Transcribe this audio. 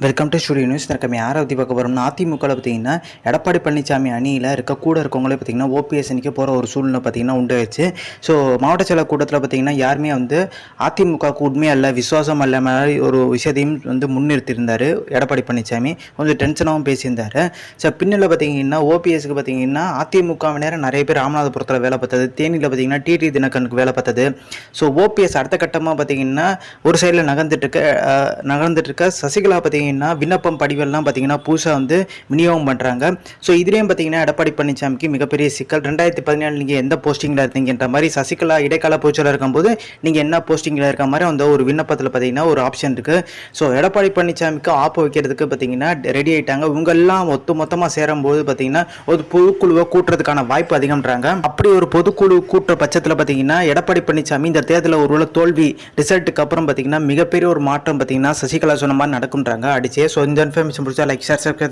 Welcome to studio news நம்ம யாரை பற்றி பார்க்க போகிறோம்னா அதிமுகவில் பார்த்தீங்கன்னா எடப்பாடி பழனிசாமி அணியில் இருக்க கூட இருக்கவங்களே பார்த்தீங்கன்னா ஓபிஎஸ் அணிக்கு போகிற ஒரு சூழ்நிலை பார்த்தீங்கன்னா உண்டாயிடுச்சு ஸோ மாவட்ட செயலர் கூட்டத்தில் பார்த்தீங்கன்னா யாருமே வந்து அதிமுகவுக்கு உண்மையாக அல்ல விசுவாசம் அல்ல மாதிரி ஒரு விஷயத்தையும் வந்து முன்னிறுத்தியிருந்தார் எடப்பாடி பழனிசாமி. கொஞ்சம் டென்ஷனாகவும் பேசியிருந்தார். ஸோ பின்னில் பார்த்தீங்கன்னா ஓபிஎஸ்க்கு பார்த்தீங்கன்னா அதிமுகவினர் நிறைய பேர் ராமநாதபுரத்தில் வேலை பார்த்தது. தேனியில் பார்த்தீங்கன்னா டிடி தினகனுக்கு வேலை பார்த்தது. ஸோ ஓபிஎஸ் அடுத்த கட்டமாக பார்த்தீங்கன்னா ஒரு சைடில் நகர்ந்துட்டு இருக்க நகர்ந்துட்டு இருக்க சசிகலா பார்த்தீங்கன்னா விண்ணப்பம் படிவெல்லாம் பார்த்தீங்கன்னா புதுசாக வந்து விநியோகம் பண்ணுறாங்க ஸோ இதுலேயும் பார்த்தீங்கன்னா எடப்பாடி பழனிசாமிக்கு மிகப்பெரிய சிக்கல். ரெண்டாயிரத்தி பதினேழு நீங்கள் எந்த போஸ்டிங்கில் இருந்தீங்கன்ற மாதிரி சசிகலா இடைக்கால போச்சலாக இருக்கும்போது நீங்கள் என்ன போஸ்டிங்கில் இருக்க மாதிரி அந்த ஒரு விண்ணப்பத்தில் பார்த்தீங்கன்னா ஒரு ஆப்ஷன் இருக்குது ஸோ எடப்பாடி பழனிசாமிக்கு ஆப்பு வைக்கிறதுக்கு பார்த்தீங்கன்னா ரெடி ஆகிட்டாங்க இவங்க எல்லாம் ஒத்து மொத்தமாக சேரும்போது பார்த்தீங்கன்னா ஒரு பொதுக்குழுவை கூட்டுறதுக்கான வாய்ப்பு அதிகம்ன்றாங்க. அப்படி ஒரு பொதுக்குழு கூட்டுற பட்சத்தில் பார்த்தீங்கன்னா எடப்பாடி பழனிசாமி இந்த தேர்தலில் ஒருவேளை தோல்வி ரிசல்ட்டுக்கு அப்புறம் பார்த்தீங்கன்னா மிகப்பெரிய ஒரு மாற்றம் பார்த்தீங்கன்னா சசிகலா சொன்ன மாதிரி நடக்கும்ன்றாங்க. à để chế số nhân phân mình sẽ một ra like share subscribe